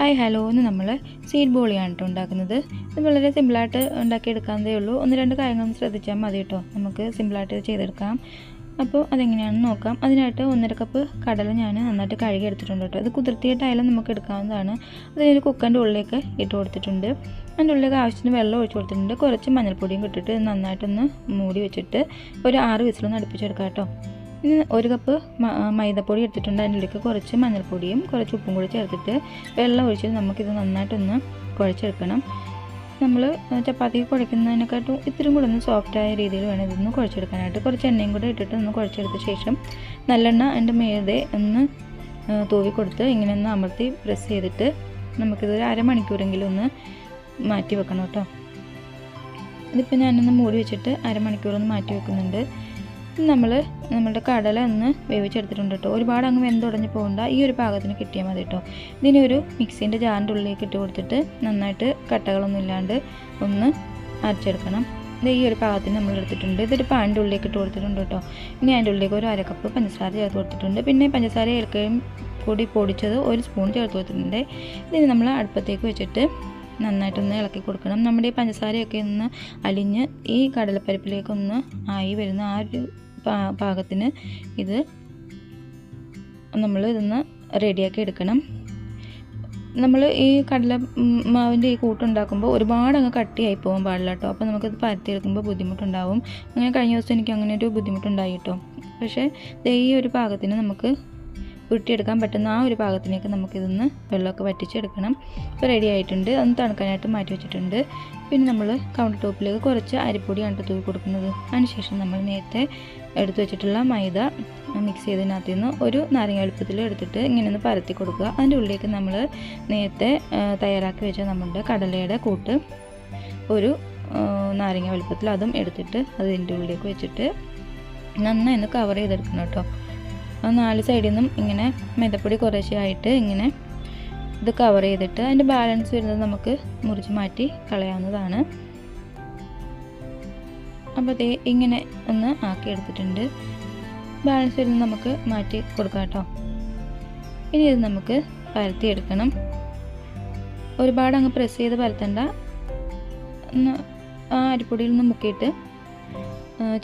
Hi hello എന്ന് നമ്മൾ seed ബോളിയാണ് കേട്ടോ ഉണ്ടാക്കുന്നത്. ഇത് വളരെ സിമ്പിളായിട്ട് ഉണ്ടാക്കിയെടുക്കാവുന്നതേ ഉള്ളൂ. ഒന്ന് രണ്ട് കാര്യങ്ങളൊന്ന് ശ്രദ്ധിച്ചാൽ മതി കേട്ടോ നമുക്ക് സിമ്പിളായിട്ട് ചെയ്തെടുക്കാം. അപ്പോൾ അതെങ്ങനെയാണെന്ന് നോക്കാം. അതിനായിട്ട് ഒന്നര കപ്പ് കടല ഞാൻ നന്നായിട്ട് കഴുകി എടുത്തിട്ടുണ്ട് കേട്ടോ അത് കുതിർത്തിയിട്ടായാലും നമുക്ക് എടുക്കാവുന്നതാണ്. അതിനൊരു കുക്കറിന്റെ ഉള്ളിലേക്ക് ഇട്ട് കൊടുത്തിട്ടുണ്ട്. അതിന്റെ ഉള്ളിലേക്ക് ആവശ്യത്തിന് വെള്ളം ഒഴിച്ച് കൊടുത്തിട്ടുണ്ട്. കുറച്ച് മഞ്ഞൾപ്പൊടിയും ഇട്ടിട്ട് നന്നായിട്ടൊന്ന് മൂടി വെച്ചിട്ട് ഒരു ആറ് വിസിലൊന്ന് അടുപ്പിച്ചെടുക്കാം കേട്ടോ ഇനി ഒരു കപ്പ് മൈദപ്പൊടി എടുത്തിട്ടുണ്ട്. അതിന്റെ ഉള്ളിലേക്ക് കുറച്ച് മഞ്ഞൾപ്പൊടിയും കുറച്ച് ഉപ്പും കൂടി ചേർത്തിട്ട് വെള്ളം ഒഴിച്ച് നമുക്കിത് നന്നായിട്ടൊന്ന് കുഴച്ചെടുക്കണം. നമ്മൾ ചപ്പാത്തി കുഴയ്ക്കുന്നതിനെക്കാട്ടും ഇത്തിരി കൂടെ ഒന്ന് സോഫ്റ്റായ രീതിയിൽ വേണം ഇതൊന്ന് കുഴച്ചെടുക്കാനായിട്ട്. കുറച്ച് എണ്ണയും കൂടെ ഇട്ടിട്ട് ഒന്ന് കുഴച്ചെടുത്ത ശേഷം നല്ലെണ്ണ അതിന്റെ മേതെ ഒന്ന് തൂവി കൊടുത്ത് ഇങ്ങനെ ഒന്ന് അമർത്തി പ്രസ് ചെയ്തിട്ട് നമുക്കിത് ഒരു അരമണിക്കൂറെങ്കിലും ഒന്ന് മാറ്റി വെക്കണം കേട്ടോ. ഇതിപ്പോൾ ഞാനൊന്ന് മൂടി വെച്ചിട്ട് അരമണിക്കൂർ ഒന്ന് മാറ്റി വെക്കുന്നുണ്ട്. നമ്മൾ നമ്മുടെ കടല ഒന്ന് വേവിച്ചെടുത്തിട്ടുണ്ട് കേട്ടോ. ഒരുപാട് അങ്ങ് വെന്തുടഞ്ഞ് പോകണ്ട. ഈ ഒരു പാകത്തിന് കിട്ടിയാൽ മതി കേട്ടോ. ഇതിനൊരു മിക്സീന്റെ ജാറിന്റെ ഉള്ളിലേക്ക് ഇട്ട് കൊടുത്തിട്ട് നന്നായിട്ട് കട്ടകളൊന്നും ഇല്ലാണ്ട് ഒന്ന് അരച്ചെടുക്കണം. ഇത് ഈ ഒരു പാകത്തിന് നമ്മൾ എടുത്തിട്ടുണ്ട്. ഇതൊരു പാനിന്റെ ഉള്ളിലേക്ക് ഇട്ട് കൊടുത്തിട്ടുണ്ട് കേട്ടോ. ഇനി അതിന്റെ ഉള്ളിലേക്ക് ഒരു അരക്കപ്പ് പഞ്ചസാര ചേർത്ത് കൊടുത്തിട്ടുണ്ട്. പിന്നെ പഞ്ചസാര ഏൽക്കുകയും കൂടി പൊടിച്ചത് ഒരു സ്പൂൺ ചേർത്ത് കൊടുത്തിട്ടുണ്ട്. ഇതിന് നമ്മൾ അടുപ്പത്തേക്ക് വെച്ചിട്ട് നന്നായിട്ടൊന്ന് ഇളക്കി കൊടുക്കണം. നമ്മുടെ ഈ പഞ്ചസാരയൊക്കെ ഒന്ന് അലിഞ്ഞ് ഈ കടലപ്പരിപ്പിലേക്കൊന്ന് ആയി വരുന്ന ആ ഒരു പാകത്തിന് ഇത് നമ്മൾ ഇതൊന്ന് റെഡിയാക്കി എടുക്കണം. നമ്മൾ ഈ കടല മാവിന്റെ ഈ കൂട്ടുണ്ടാക്കുമ്പോൾ ഒരുപാട് അങ്ങ് കട്ടിയായി പോകാൻ പാടില്ല കേട്ടോ അപ്പോൾ നമുക്കത് പരത്തിയെടുക്കുമ്പോൾ ബുദ്ധിമുട്ടുണ്ടാവും. അങ്ങനെ കഴിഞ്ഞ ദിവസം എനിക്ക് അങ്ങനെ ഒരു ബുദ്ധിമുട്ടുണ്ടായി കേട്ടോ പക്ഷേ ഈ ഒരു പാകത്തിന് നമുക്ക് ഉരുട്ടിയെടുക്കാൻ പറ്റുന്ന ആ ഒരു പാകത്തിലേക്ക് നമുക്കിതൊന്ന് വെള്ളമൊക്കെ വറ്റിച്ചെടുക്കണം. ഇപ്പോൾ റെഡി ആയിട്ടുണ്ട്. അതൊന്ന് തണുക്കാനായിട്ട് മാറ്റി വെച്ചിട്ടുണ്ട്. പിന്നെ നമ്മൾ കൗണ്ടർ ടോപ്പിലേക്ക് കുറച്ച് അരിപ്പൊടിയാണ് തൂക്കി കൊടുക്കുന്നത്. അതിനുശേഷം നമ്മൾ നേരത്തെ എടുത്തു വെച്ചിട്ടുള്ള മൈദ മിക്സ് ചെയ്തതിനകത്ത് നിന്ന് ഒരു നാരങ്ങ എളുപ്പത്തിൽ എടുത്തിട്ട് ഇങ്ങനെ ഒന്ന് പരത്തി കൊടുക്കുക. അതിന്റെ ഉള്ളിലേക്ക് നമ്മൾ നേരത്തെ തയ്യാറാക്കി വെച്ച നമ്മുടെ കടലയുടെ കൂട്ട് ഒരു നാരങ്ങ വലുപ്പത്തിൽ അതും എടുത്തിട്ട് അതിന്റെ ഉള്ളിലേക്ക് വെച്ചിട്ട് നന്നായി ഒന്ന് കവർ ചെയ്തെടുക്കണം കേട്ടോ. നാല് സൈഡിൽ നിന്നും ഇങ്ങനെ മെതപ്പൊടി കുറേശ്ശെയായിട്ട് ഇങ്ങനെ ഇത് കവർ ചെയ്തിട്ട് അതിന്റെ ബാലൻസ് വരുന്നത് നമുക്ക് മുറിച്ച് മാറ്റി കളയാവുന്നതാണ്. അപ്പോൾ ദേ ഇങ്ങനെ ഒന്ന് ആക്കി എടുത്തിട്ടുണ്ട്. ബാലൻസ് വരുന്നത് നമുക്ക് മാറ്റി കൊടുക്കാം കേട്ടോ. ഇനി ഇത് നമുക്ക് പരത്തിയെടുക്കണം ഒരുപാട് അങ്ങ് പ്രസ് ചെയ്ത് പരത്തണ്ട. ആ അരിപ്പൊടിയിൽ നിന്ന് മുക്കിയിട്ട്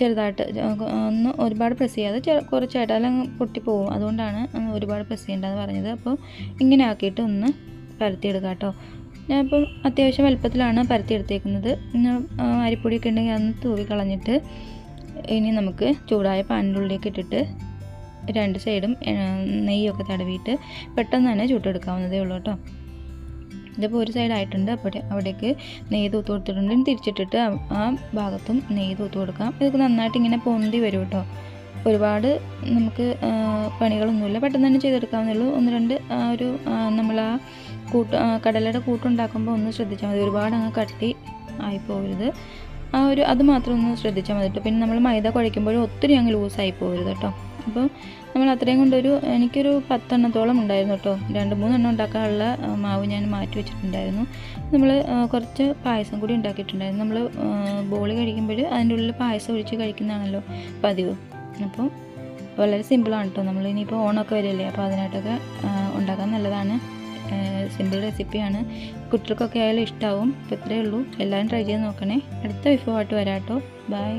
ചെറുതായിട്ട് ഒന്ന് ഒരുപാട് പ്രസ് ചെയ്യാതെ കുറച്ചായിട്ട് അല്ലെങ്കിൽ പൊട്ടിപ്പോവും. അതുകൊണ്ടാണ് ഒരുപാട് പ്രസ് ചെയ്യേണ്ടതെന്ന് പറഞ്ഞത്. അപ്പോൾ ഇങ്ങനെ ആക്കിയിട്ട് ഒന്ന് പരത്തിയെടുക്കാം കേട്ടോ. ഞാനിപ്പം അത്യാവശ്യം വലുപ്പത്തിലാണ് പരത്തിയെടുത്തേക്കുന്നത്. അരിപ്പൊടിയൊക്കെ ഉണ്ടെങ്കിൽ അതൊന്ന് തൂവി കളഞ്ഞിട്ട് ഇനി നമുക്ക് ചൂടായ പാനിന്റെ ഉള്ളിലേക്ക് ഇട്ടിട്ട് രണ്ട് സൈഡും നെയ്യൊക്കെ തടവിയിട്ട് പെട്ടെന്ന് തന്നെ ചുട്ടെടുക്കാവുന്നതേ ഉള്ളൂ കേട്ടോ. ഇതിപ്പോൾ ഒരു സൈഡായിട്ടുണ്ട് അപ്പോൾ അവിടേക്ക് നെയ്ത് ഒത്തു കൊടുത്തിട്ടുണ്ട്. തിരിച്ചിട്ടിട്ട് ആ- ഭാഗത്തും നെയ്ത് ഒത്തു കൊടുക്കാം. ഇതൊക്കെ നന്നായിട്ട് ഇങ്ങനെ പൊന്തി വരും കേട്ടോ. ഒരുപാട് നമുക്ക് പണികളൊന്നുമില്ല. പെട്ടെന്ന് തന്നെ ചെയ്തെടുക്കാവുന്നുള്ളൂ ഒന്ന് രണ്ട് ഒരു നമ്മൾ ആ കൂട്ട് കടലയുടെ കൂട്ടുണ്ടാക്കുമ്പോൾ ഒന്ന് ശ്രദ്ധിച്ചാൽ മതി. ഒരുപാട് അങ്ങ് കട്ടി ആയി ആ ഒരു അത് മാത്രം ഒന്ന് ശ്രദ്ധിച്ചാൽ മതി കേട്ടോ. പിന്നെ നമ്മൾ മൈദ കുഴയ്ക്കുമ്പോഴും ഒത്തിരി അങ്ങ് ലൂസായി പോകരുത് കേട്ടോ. അപ്പോൾ നമ്മൾ അത്രയും കൊണ്ടൊരു എനിക്കൊരു പത്തെണ്ണത്തോളം ഉണ്ടായിരുന്നു കേട്ടോ. രണ്ട് മൂന്നെണ്ണം ഉണ്ടാക്കാനുള്ള മാവ് ഞാൻ മാറ്റി വെച്ചിട്ടുണ്ടായിരുന്നു. നമ്മൾ കുറച്ച് പായസം കൂടി ഉണ്ടാക്കിയിട്ടുണ്ടായിരുന്നു. നമ്മൾ ബോളി കഴിക്കുമ്പോൾ അതിന്റെ ഉള്ളിൽ പായസം ഒഴിച്ച് കഴിക്കുന്നതാണല്ലോ പതിവ്. അപ്പോൾ വളരെ സിമ്പിളാണ് കേട്ടോ. നമ്മൾ ഇനിയിപ്പോൾ ഓണമൊക്കെ വരില്ലേ അപ്പോൾ അതിനായിട്ടൊക്കെ ഉണ്ടാക്കാൻ നല്ലതാണ്. സിമ്പിൾ റെസിപ്പിയാണ്. കുട്ടികൾക്കൊക്കെ ആയാലും ഇഷ്ടമാവും അപ്പോൾ ഇത്രയേ ഉള്ളൂ. എല്ലാവരും ട്രൈ ചെയ്ത് നോക്കണേ. അടുത്ത വിഭവമായിട്ട് വരാം കേട്ടോ. ബൈ.